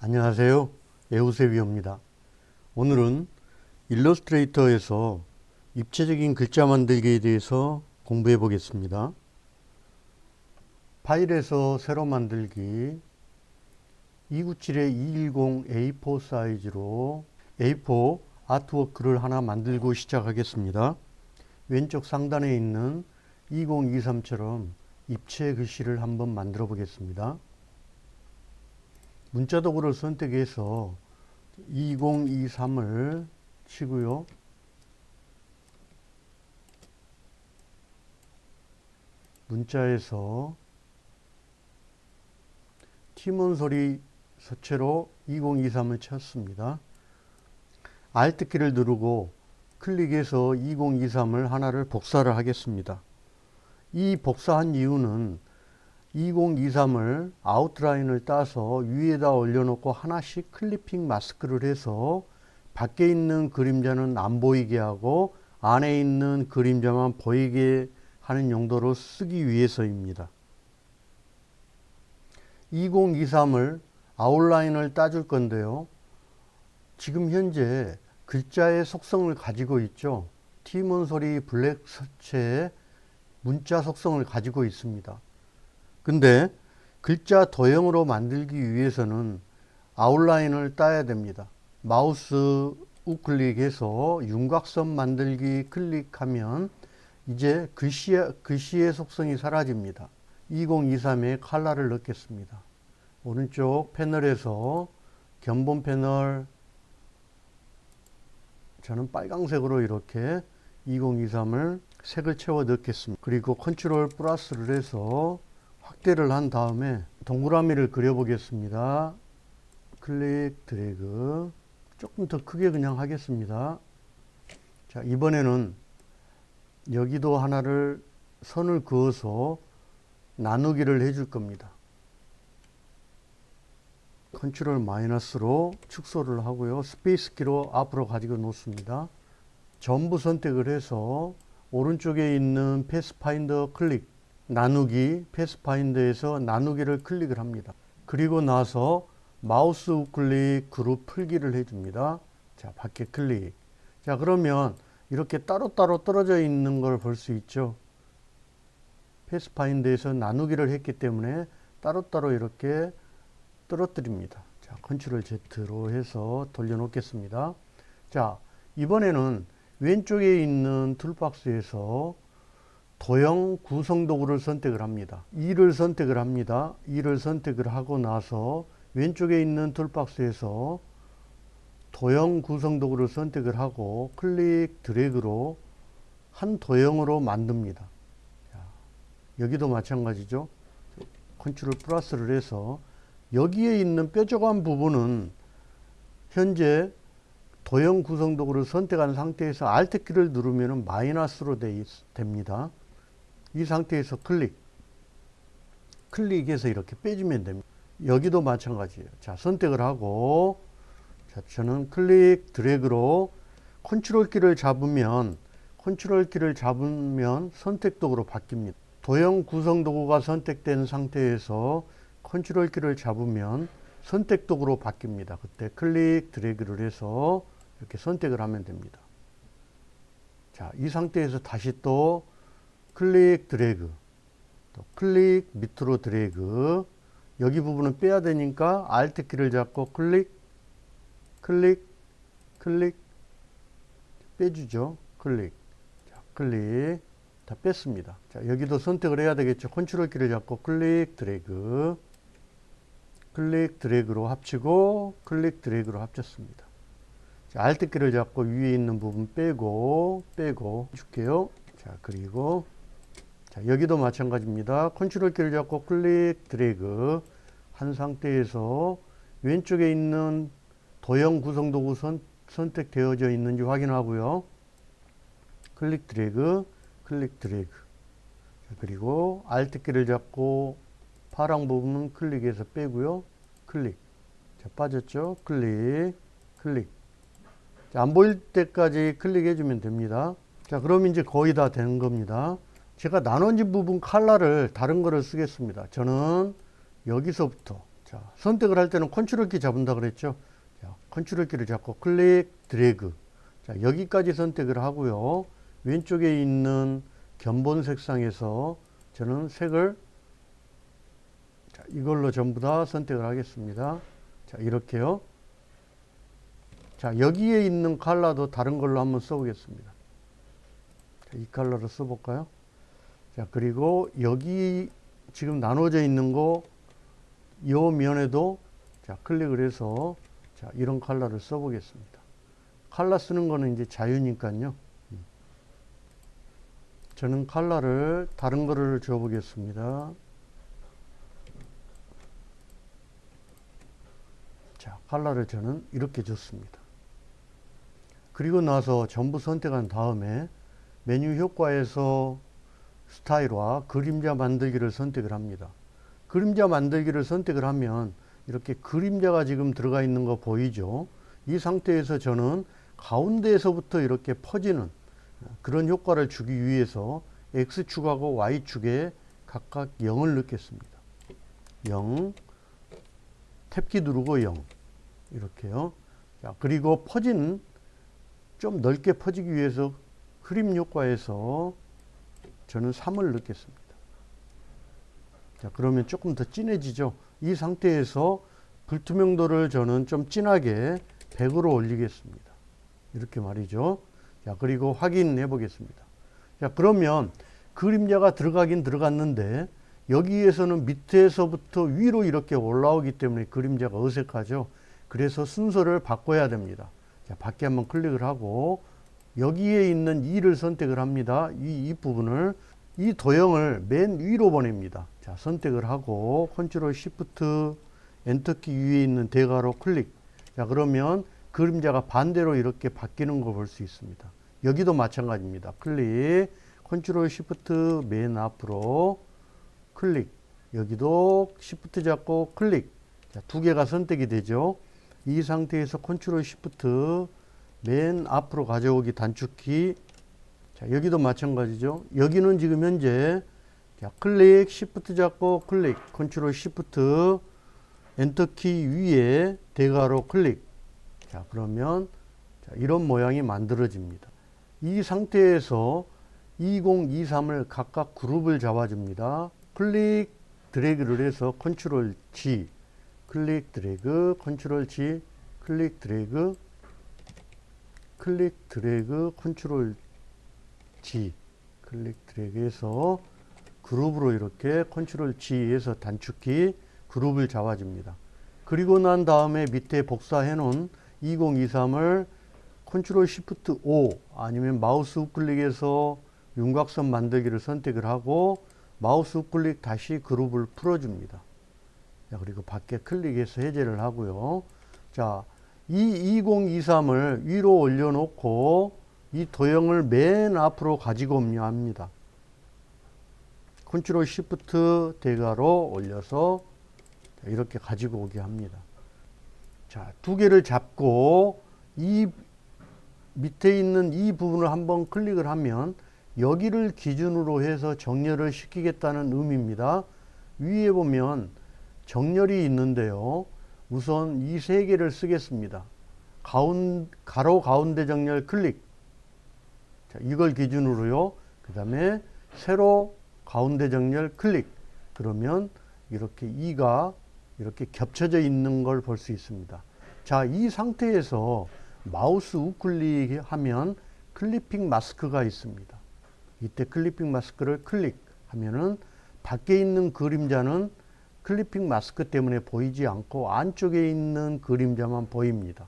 안녕하세요. 에우세비입니다. 오늘은 일러스트레이터에서 입체적인 글자 만들기에 대해서 공부해 보겠습니다. 파일에서 새로 만들기 297-210 A4 사이즈로 A4 아트워크를 하나 만들고 시작하겠습니다. 왼쪽 상단에 있는 2023처럼 입체 글씨를 한번 만들어 보겠습니다. 문자 도구를 선택해서 2023을 치고요. 문자에서 팀원 소리 서체로 2023을 쳤습니다. Alt 키를 누르고 클릭해서 2023을 하나를 복사를 하겠습니다. 이 복사한 이유는 2023을 아웃라인을 따서 위에다 올려놓고 하나씩 클리핑 마스크를 해서 밖에 있는 그림자는 안 보이게 하고 안에 있는 그림자만 보이게 하는 용도로 쓰기 위해서입니다. 2023을 아웃라인을 따줄 건데요. 지금 현재 글자의 속성을 가지고 있죠. 티몬 소리 블랙 서체의 문자 속성을 가지고 있습니다. 근데 글자 도형으로 만들기 위해서는 아웃라인을 따야 됩니다. 마우스 우클릭해서 윤곽선 만들기 클릭하면 이제 글씨, 글씨의 속성이 사라집니다. 2023에 칼라를 넣겠습니다. 오른쪽 패널에서 견본 패널 저는 빨강색으로 이렇게 2023을 색을 채워 넣겠습니다. 그리고 컨트롤 플러스를 해서 확대를 한 다음에 동그라미를 그려 보겠습니다. 클릭 드래그 조금 더 크게 그냥 하겠습니다. 자, 이번에는 여기도 하나를 선을 그어서 나누기를 해줄 겁니다. 컨트롤 마이너스로 축소를 하고요. 스페이스 키로 앞으로 가지고 놓습니다. 전부 선택을 해서 오른쪽에 있는 패스파인더 클릭 나누기 패스파인더에서 나누기를 클릭을 합니다. 그리고 나서 마우스 우클릭 그룹 풀기를 해줍니다. 자, 밖에 클릭. 자, 그러면 이렇게 따로따로 떨어져 있는 걸 볼 수 있죠. 패스파인더에서 나누기를 했기 때문에 따로따로 이렇게 떨어뜨립니다. 자, 컨트롤 Z로 해서 돌려놓겠습니다. 자, 이번에는 왼쪽에 있는 툴박스에서 도형 구성 도구를 선택을 합니다. 2를 선택을 합니다. 2를 선택을 하고 나서 왼쪽에 있는 툴박스에서 도형 구성 도구를 선택을 하고 클릭 드래그로 한 도형으로 만듭니다. 자, 여기도 마찬가지죠. 컨트롤 플러스를 해서 여기에 있는 뾰족한 부분은 현재 도형 구성 도구를 선택한 상태에서 Alt 키를 누르면 마이너스로 되, 됩니다. 이 상태에서 클릭. 클릭해서 이렇게 빼주면 됩니다. 여기도 마찬가지예요. 자, 선택을 하고, 자, 저는 클릭 드래그로 컨트롤 키를 잡으면, 컨트롤 키를 잡으면 선택 도구로 바뀝니다. 도형 구성 도구가 선택된 상태에서 컨트롤 키를 잡으면 선택 도구로 바뀝니다. 그때 클릭 드래그를 해서 이렇게 선택을 하면 됩니다. 자, 이 상태에서 다시 또 클릭 드래그, 또 클릭 밑으로 드래그, 여기 부분은 빼야 되니까 Alt 키를 잡고 클릭, 클릭, 클릭, 빼주죠. 클릭, 자, 클릭, 다 뺐습니다. 자, 여기도 선택을 해야 되겠죠. 컨트롤 키를 잡고 클릭 드래그, 클릭 드래그로 합치고 클릭 드래그로 합쳤습니다. 자, Alt 키를 잡고 위에 있는 부분 빼고 빼고 줄게요. 자, 그리고 자, 여기도 마찬가지입니다. 컨트롤 키를 잡고 클릭 드래그 한 상태에서 왼쪽에 있는 도형 구성 도구 선, 선택되어져 있는지 확인하고요. 클릭 드래그, 클릭 드래그. 자, 그리고 Alt 키를 잡고 파랑 부분은 클릭해서 빼고요. 클릭. 자, 빠졌죠? 클릭, 클릭. 자, 안 보일 때까지 클릭해 주면 됩니다. 자, 그럼 이제 거의 다 된 겁니다. 제가 나눠진 부분 칼라를 다른 거를 쓰겠습니다. 저는 여기서부터 자, 선택을 할 때는 컨트롤 키 잡는다 그랬죠. 자, 컨트롤 키를 잡고 클릭, 드래그. 자, 여기까지 선택을 하고요. 왼쪽에 있는 견본 색상에서 저는 색을 자, 이걸로 전부 다 선택을 하겠습니다. 자, 이렇게요. 자, 여기에 있는 컬러도 다른 걸로 한번 써보겠습니다. 자, 이 컬러로 써볼까요? 자, 그리고 여기 지금 나눠져 있는 거, 요 면에도 자, 클릭을 해서 자, 이런 컬러를 써보겠습니다. 컬러 쓰는 거는 이제 자유니까요. 음. 저는 컬러를 다른 거를 줘보겠습니다. 자, 컬러를 저는 이렇게 줬습니다. 그리고 나서 전부 선택한 다음에 메뉴 효과에서 스타일과 그림자 만들기를 선택을 합니다. 그림자 만들기를 선택을 하면 이렇게 그림자가 지금 들어가 있는 거 보이죠? 이 상태에서 저는 가운데에서부터 이렇게 퍼지는 그런 효과를 주기 위해서 X축하고 Y축에 각각 0을 넣겠습니다. 0, 탭키 누르고 0. 이렇게요. 자, 그리고 퍼지는 좀 넓게 퍼지기 위해서 흐림 효과에서 저는 3을 넣겠습니다. 자, 그러면 조금 더 진해지죠. 이 상태에서 불투명도를 저는 좀 진하게 100으로 올리겠습니다. 이렇게 말이죠. 자, 그리고 확인해 보겠습니다. 자, 그러면 그림자가 들어가긴 들어갔는데 여기에서는 밑에서부터 위로 이렇게 올라오기 때문에 그림자가 어색하죠. 그래서 순서를 바꿔야 됩니다. 자, 밖에 한번 클릭을 하고 여기에 있는 2를 선택을 합니다. 이, 이 부분을 이 도형을 맨 위로 보냅니다. 자, 선택을 하고 컨트롤 시프트 엔터키 위에 있는 대괄호 클릭. 자, 그러면 그림자가 반대로 이렇게 바뀌는 걸볼수 있습니다. 여기도 마찬가지입니다. 클릭, 컨트롤 시프트 맨 앞으로 클릭. 여기도 시프트 잡고 클릭. 자, 두 개가 선택이 되죠. 이 상태에서 컨트롤 시프트 맨 앞으로 가져오기 단축키. 자 여기도 마찬가지죠. 여기는 지금 현재 자, 클릭 시프트 잡고 클릭 컨트롤 시프트 엔터키 위에 대괄호 클릭. 자 그러면 자, 이런 모양이 만들어집니다. 이 상태에서 2023을 각각 그룹을 잡아줍니다. 클릭 드래그를 해서 컨트롤 G 클릭 드래그 컨트롤 G 클릭 드래그 클릭 드래그 컨트롤 G 클릭 드래그해서 그룹으로 이렇게 컨트롤 G에서 단축키 그룹을 잡아줍니다. 그리고 난 다음에 밑에 복사해 놓은 2023을 컨트롤 시프트 O 아니면 마우스 우클릭해서 윤곽선 만들기를 선택을 하고 마우스 우클릭 다시 그룹을 풀어줍니다. 자, 그리고 밖에 클릭해서 해제를 하고요. 자, 이 2023을 위로 올려놓고 이 도형을 맨 앞으로 가지고 오면 합니다. 컨트롤 시프트 대괄호 올려서 이렇게 가지고 오게 합니다. 자, 두 개를 잡고 이 밑에 있는 이 부분을 한번 클릭을 하면 여기를 기준으로 해서 정렬을 시키겠다는 의미입니다. 위에 보면 정렬이 있는데요. 우선 이 세 개를 쓰겠습니다. 가운, 가로 가운데 정렬 클릭. 자, 이걸 기준으로요. 그 다음에 세로 가운데 정렬 클릭. 그러면 이렇게 이가 이렇게 겹쳐져 있는 걸 볼 수 있습니다. 자, 이 상태에서 마우스 우클릭 하면 클리핑 마스크가 있습니다. 이때 클리핑 마스크를 클릭하면은 밖에 있는 그림자는 클리핑 마스크 때문에 보이지 않고 안쪽에 있는 그림자만 보입니다.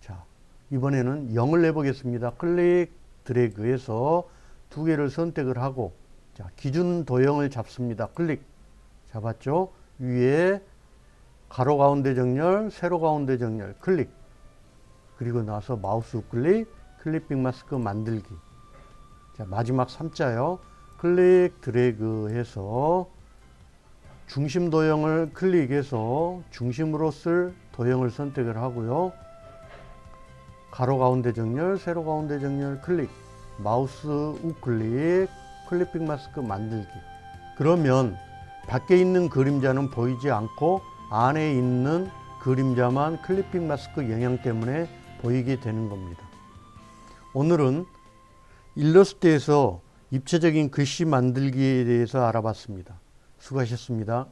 자, 이번에는 0을 내보겠습니다. 클릭 드래그해서 두 개를 선택을 하고 자, 기준 도형을 잡습니다. 클릭 잡았죠? 위에 가로 가운데 정렬, 세로 가운데 정렬 클릭 그리고 나서 마우스 우클릭 클리핑 마스크 만들기 자, 마지막 3자요. 클릭 드래그 해서 중심 도형을 클릭해서 중심으로 쓸 도형을 선택을 하고요. 가로 가운데 정렬, 세로 가운데 정렬 클릭, 마우스 우클릭, 클리핑 마스크 만들기. 그러면 밖에 있는 그림자는 보이지 않고 안에 있는 그림자만 클리핑 마스크 영향 때문에 보이게 되는 겁니다. 오늘은 일러스트에서 입체적인 글씨 만들기에 대해서 알아봤습니다. 수고하셨습니다.